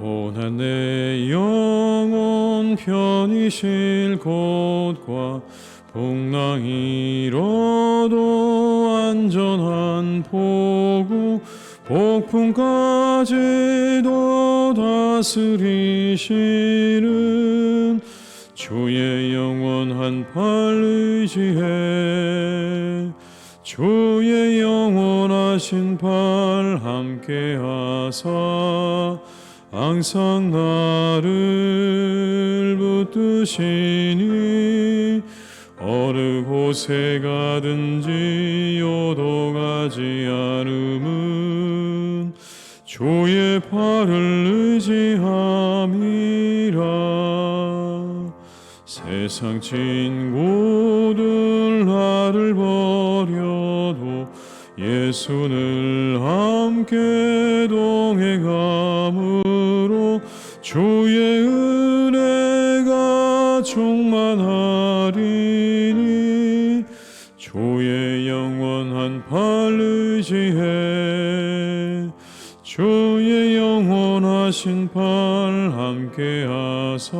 고난 내 영혼 편히 쉴 곳과 풍랑 이로도 안전한 포구 폭풍까지도 다스리시는 주의 영원한 팔 의지해 주의 영원하신 팔 함께 하사 항상 나를 붙드시니 어느 곳에 가든지 요동하지 않음은 주의 팔을 의지함이라. 세상 친구들 나를 버려도 예수를 함께 동행함으로 주의 은혜가 충만하리니 주의 영원한 팔 의지해. 주의 영원하신 팔 함께하사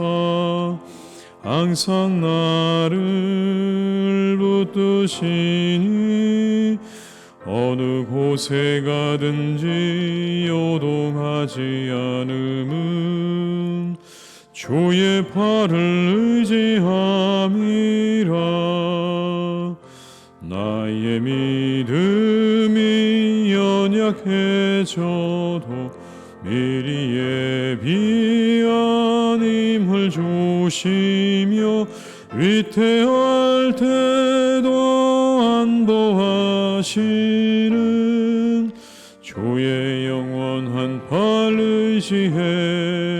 항상 나를 붙드시니 어느 곳에 가든지 요동하지 않음은 주의 팔을 의지함이라. 나의 믿음이 연약해져도 미리 예비한 힘을 주시며 위태할 때도 안보하시는 주의 영원한 팔 의지해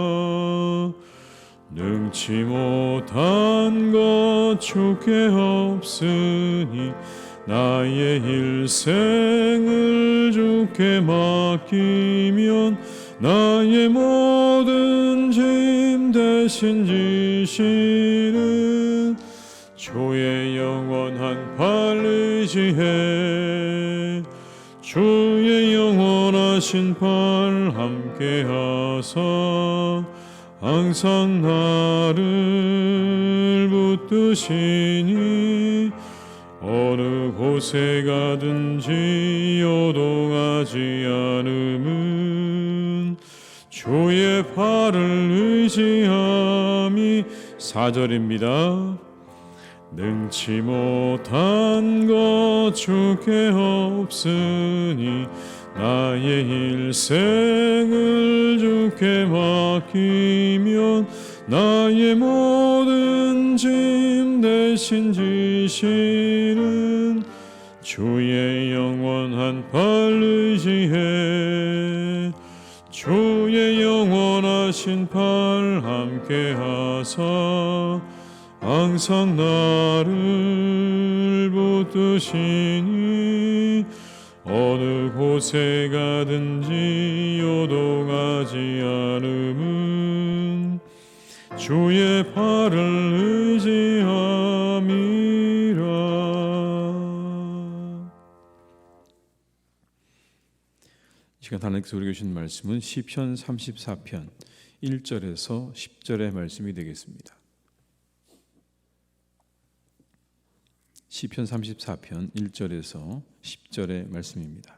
능치 못한 것 주께 없으니 나의 일생을 주께 맡기면 나의 모든 짐 대신 지시는 주의 영원한 팔 의지해 주의 영원하신 팔 함께 하사 항상 나를 붙드시니 어느 곳에 가든지 요동하지 않음은 주의 팔을 의지함이 사절입니다. 능치 못한 것 주께 없으니 나의 일생을 주께 맡기면 나의 모든 짐 대신 지시는 주의 영원한 팔 의지해 주의 영원하신 팔 함께 하사 항상 나를 붙드시니 어느 곳에 가든지 요동하지 않음은 주의 발을 의지함이라 이 시간 하나님께서 우리에게 주신 말씀은 시편 34편 1절에서 10절의 말씀이 되겠습니다. 시편 34편 1절에서 10절의 말씀입니다.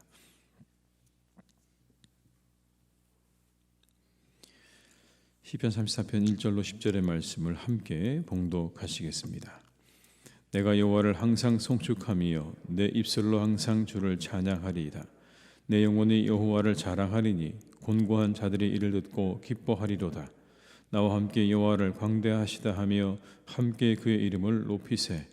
시편 34편 1절로 10절의 말씀을 함께 봉독하시겠습니다. 내가 여호와를 항상 송축하며 내 입술로 항상 주를 찬양하리이다. 내 영혼이 여호와를 자랑하리니 곤고한 자들이 이를 듣고 기뻐하리로다. 나와 함께 여호와를 광대하시다 하며 함께 그의 이름을 높이세.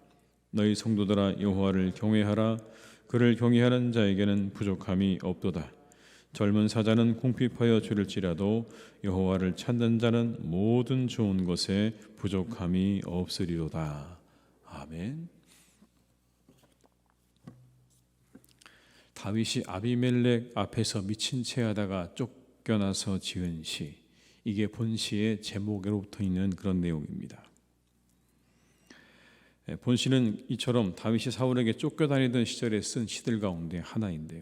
너희 성도들아 여호와를 경외하라. 그를 경외하는 자에게는 부족함이 없도다. 젊은 사자는 궁핍하여 줄일지라도 여호와를 찾는 자는 모든 좋은 것에 부족함이 없으리로다. 아멘. 다윗이 아비멜렉 앞에서 미친 채 하다가 쫓겨나서 지은 시 이게 본시의 제목으로 붙어 있는 그런 내용입니다. 예, 본시는 이처럼 다윗이 사울에게 쫓겨다니던 시절에 쓴 시들 가운데 하나인데요.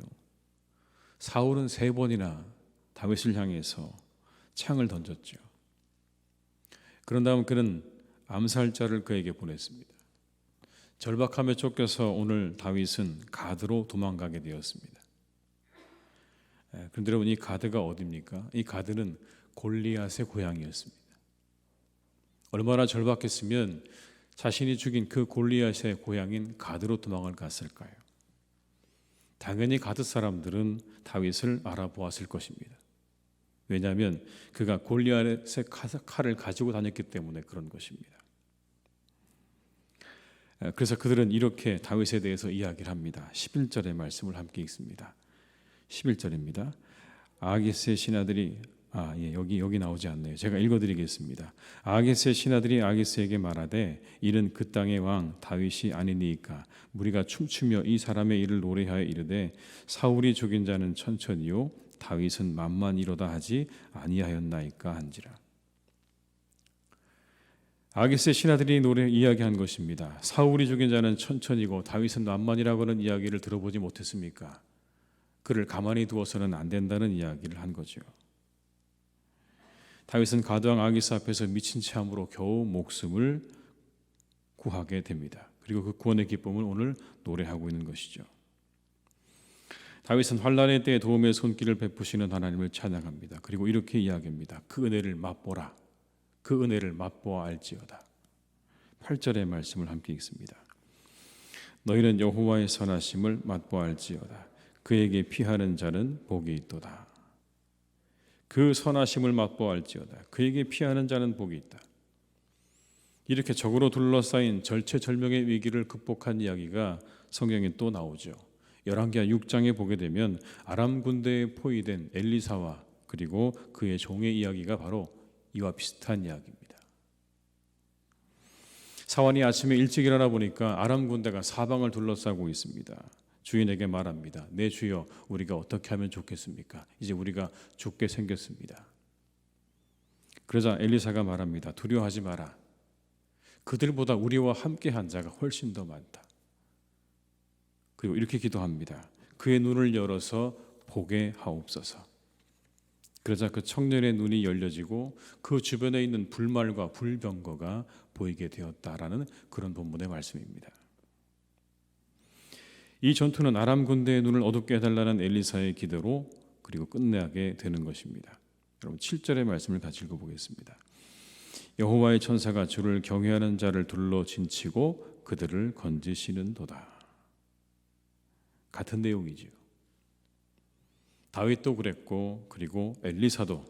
사울은 세 번이나 다윗을 향해서 창을 던졌죠. 그런 다음 그는 암살자를 그에게 보냈습니다. 절박함에 쫓겨서 오늘 다윗은 가드로 도망가게 되었습니다. 예, 그런데 여러분 이 가드가 어디입니까? 이 가드는 골리앗의 고향이었습니다. 얼마나 절박했으면 자신이 죽인 그 골리앗의 고향인 가드로 도망을 갔을까요? 당연히 가드 사람들은 다윗을 알아보았을 것입니다. 왜냐하면 그가 골리앗의 칼을 가지고 다녔기 때문에 그런 것입니다. 그래서 그들은 이렇게 다윗에 대해서 이야기를 합니다. 11절의 말씀을 함께 읽습니다. 11절입니다. 아기스의 신하들이 아, 예, 여기 여기 나오지 않네요. 제가 읽어드리겠습니다. 아기스의 신하들이 아기스에게 말하되 이는 그 땅의 왕 다윗이 아니니까 무리가 춤추며 이 사람의 일을 노래하여 이르되 사울이 죽인 자는 천천히요 다윗은 만만이로다 하지 아니하였나이까 한지라. 아기스의 신하들이 노래 이야기한 것입니다. 사울이 죽인 자는 천천히고 다윗은 만만이라고 하는 이야기를 들어보지 못했습니까? 그를 가만히 두어서는 안 된다는 이야기를 한 거죠. 다윗은 가드왕 아기스 앞에서 미친 채 함으로 겨우 목숨을 구하게 됩니다. 그리고 그 구원의 기쁨을 오늘 노래하고 있는 것이죠. 다윗은 환란의 때에 도움의 손길을 베푸시는 하나님을 찬양합니다. 그리고 이렇게 이야기합니다. 그 은혜를 맛보라. 그 은혜를 맛보아 알지어다. 8절의 말씀을 함께 읽습니다. 너희는 여호와의 선하심을 맛보아 알지어다. 그에게 피하는 자는 복이 있도다. 그 선하심을 맛보알지어다. 그에게 피하는 자는 복이 있다. 이렇게 적으로 둘러싸인 절체절명의 위기를 극복한 이야기가 성경에 또 나오죠. 열왕기하 6장에 보게 되면 아람 군대에 포위된 엘리사와 그리고 그의 종의 이야기가 바로 이와 비슷한 이야기입니다. 사원이 아침에 일찍 일어나 보니까 아람 군대가 사방을 둘러싸고 있습니다. 주인에게 말합니다. 내 주여, 우리가 어떻게 하면 좋겠습니까? 이제 우리가 죽게 생겼습니다. 그러자 엘리사가 말합니다. 두려워하지 마라. 그들보다 우리와 함께 한 자가 훨씬 더 많다. 그리고 이렇게 기도합니다. 그의 눈을 열어서 보게 하옵소서. 그러자 그 청년의 눈이 열려지고 그 주변에 있는 불말과 불병거가 보이게 되었다라는 그런 본문의 말씀입니다. 이 전투는 아람 군대의 눈을 어둡게 해달라는 엘리사의 기도로 그리고 끝내게 되는 것입니다. 여러분 7절의 말씀을 같이 읽어보겠습니다. 여호와의 천사가 주를 경외하는 자를 둘러 진치고 그들을 건지시는도다. 같은 내용이죠. 다윗도 그랬고 그리고 엘리사도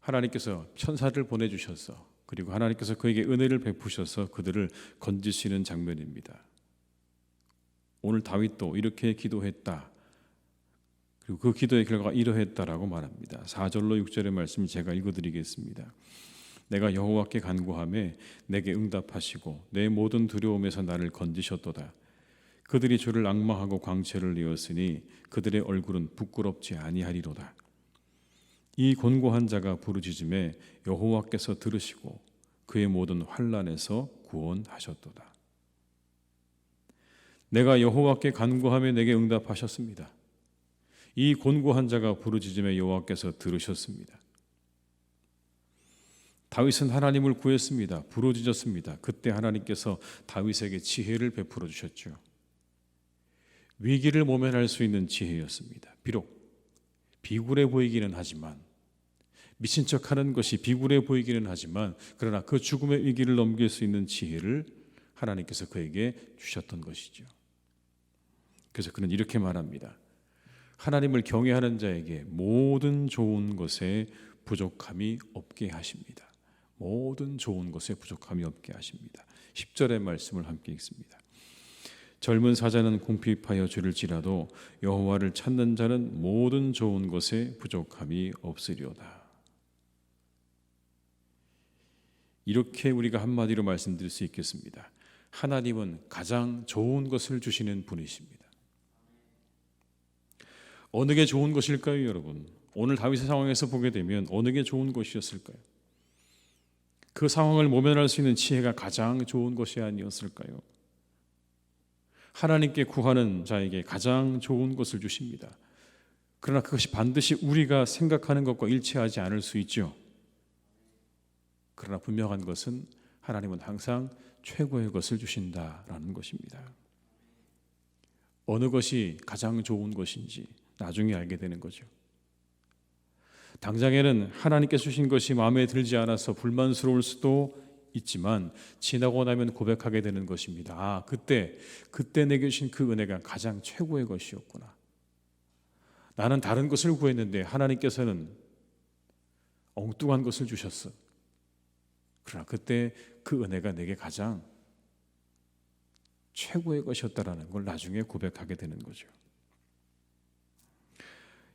하나님께서 천사를 보내 주셔서 그리고 하나님께서 그에게 은혜를 베푸셔서 그들을 건지시는 장면입니다. 오늘 다윗도 이렇게 기도했다. 그리고 그 기도의 결과가 이러했다라고 말합니다. 4절로 6절의 말씀 제가 읽어드리겠습니다. 내가 여호와께 간구함에 내게 응답하시고 내 모든 두려움에서 나를 건지셨도다. 그들이 주를 악마하고 광채를 내었으니 그들의 얼굴은 부끄럽지 아니하리로다. 이 곤고한 자가 부르짖음에 여호와께서 들으시고 그의 모든 환란에서 구원하셨도다. 내가 여호와께 간구하며 내게 응답하셨습니다. 이 곤고한 자가 부르짖음에 여호와께서 들으셨습니다. 다윗은 하나님을 구했습니다. 부르짖었습니다. 그때 하나님께서 다윗에게 지혜를 베풀어 주셨죠. 위기를 모면할 수 있는 지혜였습니다. 비록 비굴해 보이기는 하지만 미친 척하는 것이 비굴해 보이기는 하지만 그러나 그 죽음의 위기를 넘길 수 있는 지혜를 하나님께서 그에게 주셨던 것이죠. 그래서 그는 이렇게 말합니다. 하나님을 경외하는 자에게 모든 좋은 것에 부족함이 없게 하십니다. 모든 좋은 것에 부족함이 없게 하십니다. 10절의 말씀을 함께 읽습니다. 젊은 사자는 궁핍하여 줄을지라도 여호와를 찾는 자는 모든 좋은 것에 부족함이 없으리로다. 이렇게 우리가 한마디로 말씀드릴 수 있겠습니다. 하나님은 가장 좋은 것을 주시는 분이십니다. 어느 게 좋은 것일까요, 여러분? 오늘 다윗의 상황에서 보게 되면 어느 게 좋은 것이었을까요? 그 상황을 모면할 수 있는 지혜가 가장 좋은 것이 아니었을까요? 하나님께 구하는 자에게 가장 좋은 것을 주십니다. 그러나 그것이 반드시 우리가 생각하는 것과 일치하지 않을 수 있죠. 그러나 분명한 것은 하나님은 항상 최고의 것을 주신다라는 것입니다. 어느 것이 가장 좋은 것인지 나중에 알게 되는 거죠. 당장에는 하나님께 주신 것이 마음에 들지 않아서 불만스러울 수도 있지만 지나고 나면 고백하게 되는 것입니다. 아, 그때 그때 내게 주신 그 은혜가 가장 최고의 것이었구나. 나는 다른 것을 구했는데 하나님께서는 엉뚱한 것을 주셨어. 그러나 그때 그 은혜가 내게 가장 최고의 것이었다라는 걸 나중에 고백하게 되는 거죠.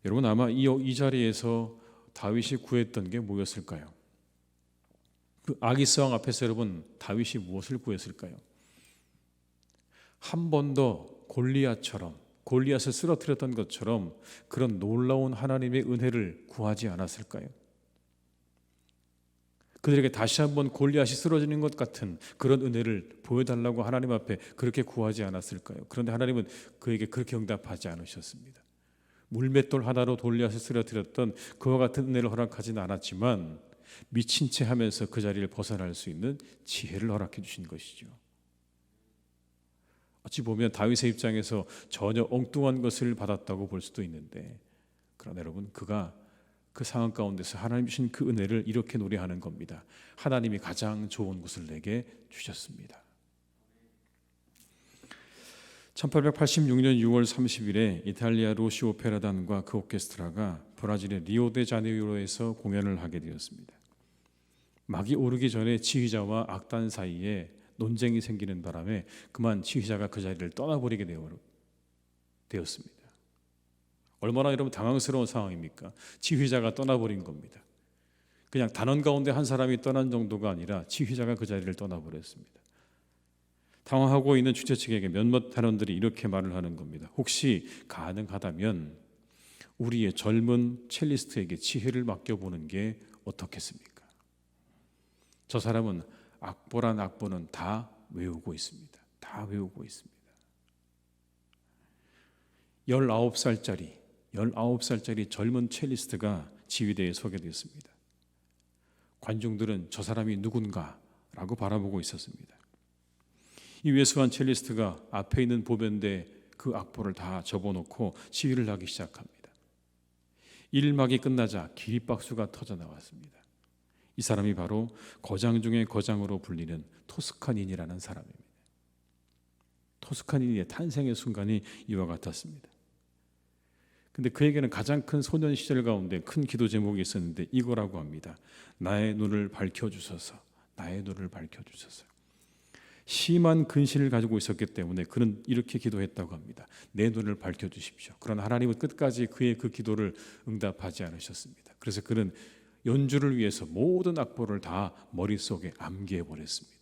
여러분 아마 이, 이 자리에서 다윗이 구했던 게 뭐였을까요? 그 아기스 왕 앞에서 여러분 다윗이 무엇을 구했을까요? 한 번 더 골리앗처럼 골리앗을 쓰러뜨렸던 것처럼 그런 놀라운 하나님의 은혜를 구하지 않았을까요? 그들에게 다시 한번 골리앗이 쓰러지는 것 같은 그런 은혜를 보여달라고 하나님 앞에 그렇게 구하지 않았을까요? 그런데 하나님은 그에게 그렇게 응답하지 않으셨습니다. 물맷돌 하나로 골리앗을 쓰러뜨렸던 그와 같은 은혜를 허락하지는 않았지만 미친 채 하면서 그 자리를 벗어날 수 있는 지혜를 허락해 주신 것이죠. 어찌 보면 다윗의 입장에서 전혀 엉뚱한 것을 받았다고 볼 수도 있는데 그러나 여러분 그가 그 상황 가운데서 하나님 주신 그 은혜를 이렇게 노래하는 겁니다. 하나님이 가장 좋은 것을 내게 주셨습니다. 1886년 6월 30일에 이탈리아 로시 오페라단과 그 오케스트라가 브라질의 리오데자네이로에서 공연을 하게 되었습니다. 막이 오르기 전에 지휘자와 악단 사이에 논쟁이 생기는 바람에 그만 지휘자가 그 자리를 떠나버리게 되었습니다. 얼마나 여러분 당황스러운 상황입니까? 지휘자가 떠나버린 겁니다. 그냥 단원 가운데 한 사람이 떠난 정도가 아니라 지휘자가 그 자리를 떠나버렸습니다. 당황하고 있는 주최 측에게 몇몇 단원들이 이렇게 말을 하는 겁니다. 혹시 가능하다면 우리의 젊은 첼리스트에게 지혜를 맡겨보는 게 어떻겠습니까? 저 사람은 악보란 악보는 다 외우고 있습니다. 다 외우고 있습니다. 19살짜리 19살짜리 젊은 첼리스트가 지휘대에 서게 되었습니다. 관중들은 저 사람이 누군가라고 바라보고 있었습니다. 이 외수한 첼리스트가 앞에 있는 보변대 그 악보를 다 접어놓고 지휘를 하기 시작합니다. 1막이 끝나자 기립박수가 터져 나왔습니다. 이 사람이 바로 거장 중의 거장으로 불리는 토스카닌이라는 사람입니다. 토스카닌의 탄생의 순간이 이와 같았습니다. 근데 그에게는 가장 큰 소년 시절 가운데 큰 기도 제목이 있었는데 이거라고 합니다. 나의 눈을 밝혀 주소서. 나의 눈을 밝혀 주소서. 심한 근심을 가지고 있었기 때문에 그는 이렇게 기도했다고 합니다. 내 눈을 밝혀 주십시오. 그러나 하나님은 끝까지 그의 그 기도를 응답하지 않으셨습니다. 그래서 그는 연주를 위해서 모든 악보를 다 머릿속에 암기해 버렸습니다.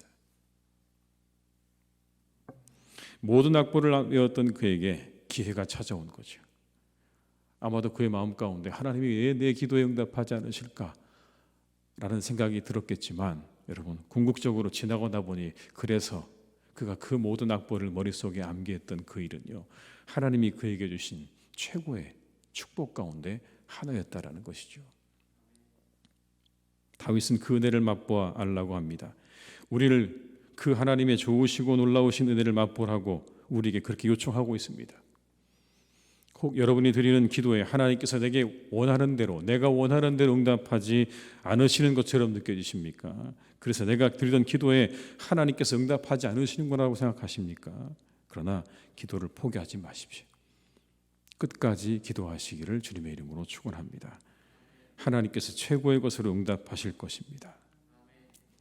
모든 악보를 외웠던 그에게 기회가 찾아온 거죠. 아마도 그의 마음 가운데 하나님이 왜 내 기도에 응답하지 않으실까? 라는 생각이 들었겠지만 여러분 궁극적으로 지나가다 보니 그래서 그가 그 모든 악보를 머릿속에 암기했던 그 일은요 하나님이 그에게 주신 최고의 축복 가운데 하나였다라는 것이죠. 다윗은 그 은혜를 맛보아 알라고 합니다. 우리를 그 하나님의 좋으시고 놀라우신 은혜를 맛보라고 우리에게 그렇게 요청하고 있습니다. 혹 여러분이 드리는 기도에 하나님께서 내게 원하는 대로 내가 원하는 대로 응답하지 않으시는 것처럼 느껴지십니까? 그래서 내가 드리던 기도에 하나님께서 응답하지 않으시는 거라고 생각하십니까? 그러나 기도를 포기하지 마십시오. 끝까지 기도하시기를 주님의 이름으로 축원합니다. 하나님께서 최고의 것으로 응답하실 것입니다.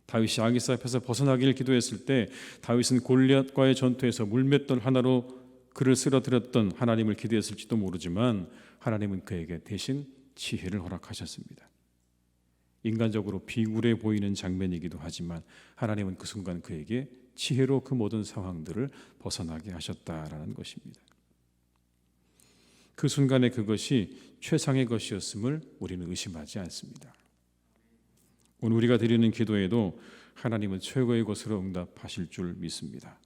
다윗이 아기스 앞에서 벗어나기를 기도했을 때 다윗은 골리앗과의 전투에서 물맷돌 하나로 그를 쓰러뜨렸던 하나님을 기대했을지도 모르지만 하나님은 그에게 대신 지혜를 허락하셨습니다. 인간적으로 비굴해 보이는 장면이기도 하지만 하나님은 그 순간 그에게 지혜로 그 모든 상황들을 벗어나게 하셨다라는 것입니다. 그 순간에 그것이 최상의 것이었음을 우리는 의심하지 않습니다. 오늘 우리가 드리는 기도에도 하나님은 최고의 것으로 응답하실 줄 믿습니다.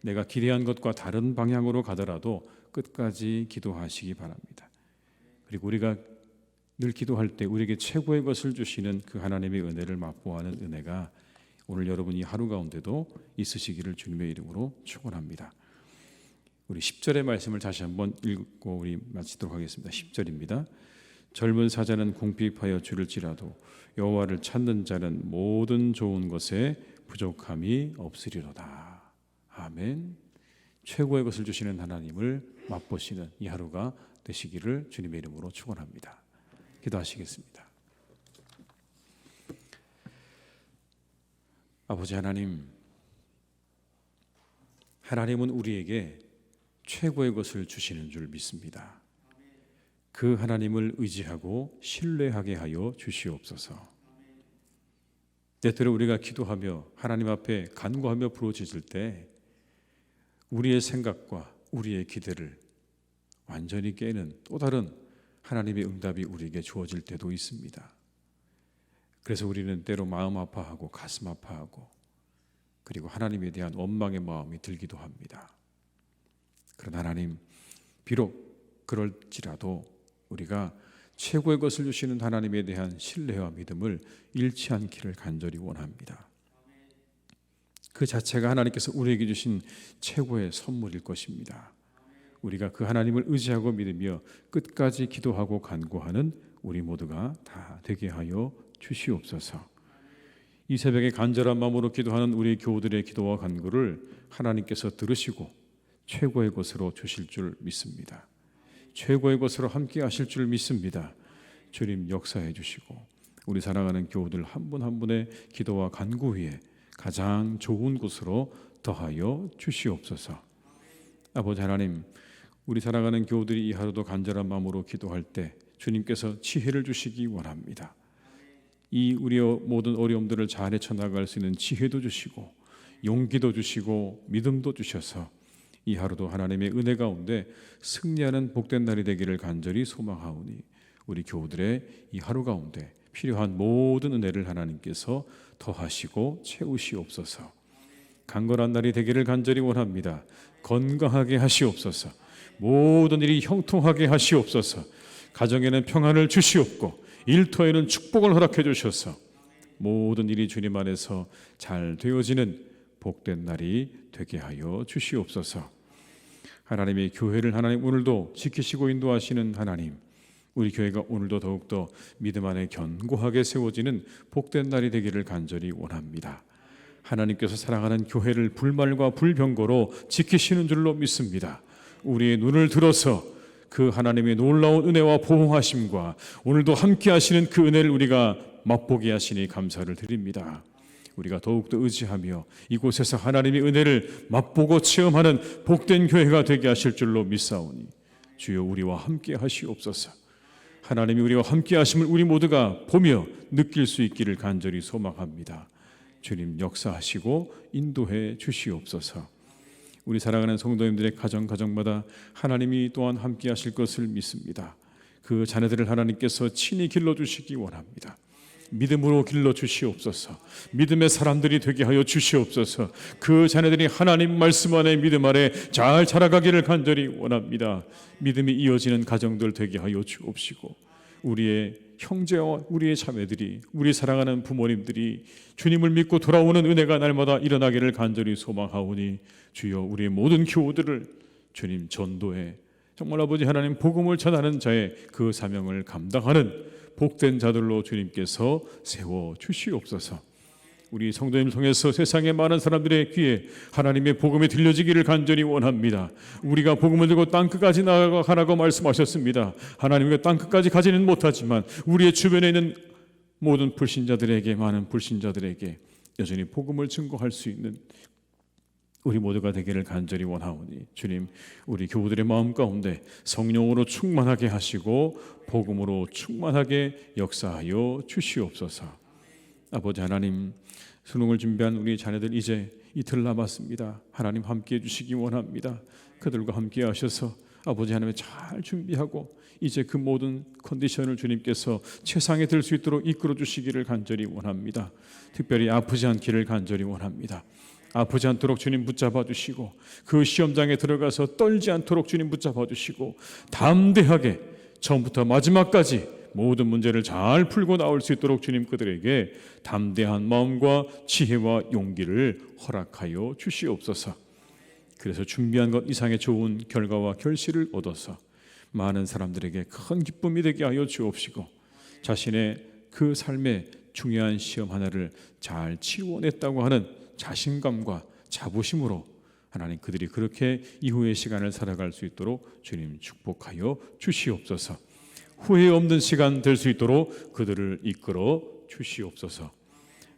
내가 기대한 것과 다른 방향으로 가더라도 끝까지 기도하시기 바랍니다. 그리고 우리가 늘 기도할 때 우리에게 최고의 것을 주시는 그 하나님의 은혜를 맛보아하는 은혜가 오늘 여러분 이 하루 가운데도 있으시기를 주님의 이름으로 축원합니다. 우리 10절의 말씀을 다시 한번 읽고 우리 마치도록 하겠습니다. 10절입니다. 젊은 사자는 궁핍하여 줄을지라도 여호와를 찾는 자는 모든 좋은 것에 부족함이 없으리로다. 아멘. 최고의 것을 주시는 하나님을 맛보시는 이 하루가 되시기를 주님의 이름으로 축원합니다. 기도하시겠습니다. 아버지 하나님, 하나님은 우리에게 최고의 것을 주시는 줄 믿습니다. 그 하나님을 의지하고 신뢰하게 하여 주시옵소서. 때때로 우리가 기도하며 하나님 앞에 간구하며 부르짖을 때 우리의 생각과 우리의 기대를 완전히 깨는 또 다른 하나님의 응답이 우리에게 주어질 때도 있습니다. 그래서 우리는 때로 마음 아파하고 가슴 아파하고 그리고 하나님에 대한 원망의 마음이 들기도 합니다. 그러나 하나님 비록 그럴지라도 우리가 최고의 것을 주시는 하나님에 대한 신뢰와 믿음을 잃지 않기를 간절히 원합니다. 그 자체가 하나님께서 우리에게 주신 최고의 선물일 것입니다. 우리가 그 하나님을 의지하고 믿으며 끝까지 기도하고 간구하는 우리 모두가 다 되게 하여 주시옵소서. 이 새벽에 간절한 마음으로 기도하는 우리 교우들의 기도와 간구를 하나님께서 들으시고 최고의 것으로 주실 줄 믿습니다. 최고의 것으로 함께 하실 줄 믿습니다. 주님 역사해 주시고 우리 사랑하는 교우들 한 분한 분의 기도와 간구 위에 가장 좋은 곳으로 더하여 주시옵소서. 아버지 하나님, 우리 사랑하는 교우들이 이 하루도 간절한 마음으로 기도할 때 주님께서 지혜를 주시기 원합니다. 이 우리의 모든 어려움들을 잘 헤쳐나갈 수 있는 지혜도 주시고 용기도 주시고 믿음도 주셔서 이 하루도 하나님의 은혜 가운데 승리하는 복된 날이 되기를 간절히 소망하오니 우리 교우들의 이 하루 가운데 필요한 모든 은혜를 하나님께서 더하시고 채우시옵소서. 강건한 날이 되기를 간절히 원합니다. 건강하게 하시옵소서. 모든 일이 형통하게 하시옵소서. 가정에는 평안을 주시옵고 일터에는 축복을 허락해 주셔서 모든 일이 주님 안에서 잘 되어지는 복된 날이 되게 하여 주시옵소서. 하나님의 교회를 하나님 오늘도 지키시고 인도하시는 하나님 우리 교회가 오늘도 더욱더 믿음 안에 견고하게 세워지는 복된 날이 되기를 간절히 원합니다. 하나님께서 사랑하는 교회를 불말과 불병거로 지키시는 줄로 믿습니다. 우리의 눈을 들어서 그 하나님의 놀라운 은혜와 보호하심과 오늘도 함께 하시는 그 은혜를 우리가 맛보게 하시니 감사를 드립니다. 우리가 더욱더 의지하며 이곳에서 하나님의 은혜를 맛보고 체험하는 복된 교회가 되게 하실 줄로 믿사오니 주여 우리와 함께 하시옵소서. 하나님이 우리와 함께 하심을 우리 모두가 보며 느낄 수 있기를 간절히 소망합니다. 주님 역사하시고 인도해 주시옵소서. 우리 사랑하는 성도님들의 가정 가정마다 하나님이 또한 함께 하실 것을 믿습니다. 그 자녀들을 하나님께서 친히 길러 주시기 원합니다. 믿음으로 길러 주시옵소서. 믿음의 사람들이 되게 하여 주시옵소서. 그 자녀들이 하나님 말씀 안에 믿음 아래 잘 자라가기를 간절히 원합니다. 믿음이 이어지는 가정들 되게 하여 주옵시고 우리의 형제와 우리의 자매들이 우리 사랑하는 부모님들이 주님을 믿고 돌아오는 은혜가 날마다 일어나기를 간절히 소망하오니 주여 우리의 모든 교우들을 주님 전도해 정말 아버지 하나님 복음을 전하는 자의 그 사명을 감당하는 복된 자들로 주님께서 세워 주시옵소서. 우리 성도님을 통해서 세상의 많은 사람들의 귀에 하나님의 복음이 들려지기를 간절히 원합니다. 우리가 복음을 들고 땅 끝까지 나아가라고 말씀하셨습니다. 하나님과 땅 끝까지 가지는 못하지만 우리의 주변에 있는 모든 불신자들에게 많은 불신자들에게 여전히 복음을 증거할 수 있는 우리 모두가 되기를 간절히 원하오니 주님 우리 교우들의 마음 가운데 성령으로 충만하게 하시고 복음으로 충만하게 역사하여 주시옵소서. 아버지 하나님 수능을 준비한 우리 자녀들 이제 이틀 남았습니다. 하나님 함께 해 주시기 원합니다. 그들과 함께 하셔서 아버지 하나님 잘 준비하고 이제 그 모든 컨디션을 주님께서 최상에 들 수 있도록 이끌어 주시기를 간절히 원합니다. 특별히 아프지 않기를 간절히 원합니다. 아프지 않도록 주님 붙잡아 주시고 그 시험장에 들어가서 떨지 않도록 주님 붙잡아 주시고 담대하게 처음부터 마지막까지 모든 문제를 잘 풀고 나올 수 있도록 주님 그들에게 담대한 마음과 지혜와 용기를 허락하여 주시옵소서. 그래서 준비한 것 이상의 좋은 결과와 결실을 얻어서 많은 사람들에게 큰 기쁨이 되게 하여 주옵시고 자신의 그 삶의 중요한 시험 하나를 잘 치워냈다고 하는 자신감과 자부심으로 하나님 그들이 그렇게 이후의 시간을 살아갈 수 있도록 주님 축복하여 주시옵소서. 후회 없는 시간 될 수 있도록 그들을 이끌어 주시옵소서.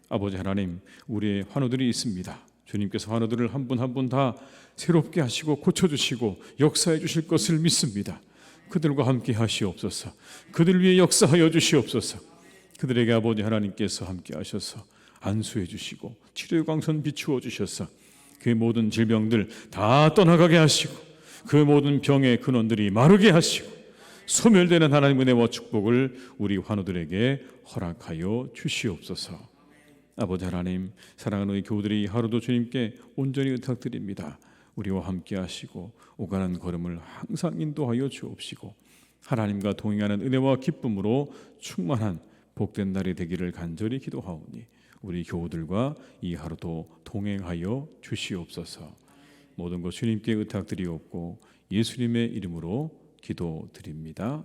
아버지 하나님, 우리의 환우들이 있습니다. 주님께서 환우들을 한 분 한 분 다 새롭게 하시고 고쳐 주시고 역사해 주실 것을 믿습니다. 그들과 함께 하시옵소서. 그들 위해 역사하여 주시옵소서. 그들에게 아버지 하나님께서 함께 하셔서 안수해 주시고 치료의 광선 비추어 주셔서 그 모든 질병들 다 떠나가게 하시고 그 모든 병의 근원들이 마르게 하시고 소멸되는 하나님 은혜와 축복을 우리 환우들에게 허락하여 주시옵소서. 아버지 하나님 사랑하는 우리 교우들이 하루도 주님께 온전히 의탁드립니다. 우리와 함께 하시고 오가는 걸음을 항상 인도하여 주옵시고 하나님과 동행하는 은혜와 기쁨으로 충만한 복된 날이 되기를 간절히 기도하오니 우리 교우들과 이 하루도 동행하여 주시옵소서. 모든 것 주님께 의탁드리옵고 예수님의 이름으로 기도드립니다.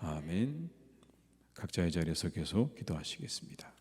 아멘. 각자의 자리에서 계속 기도하시겠습니다.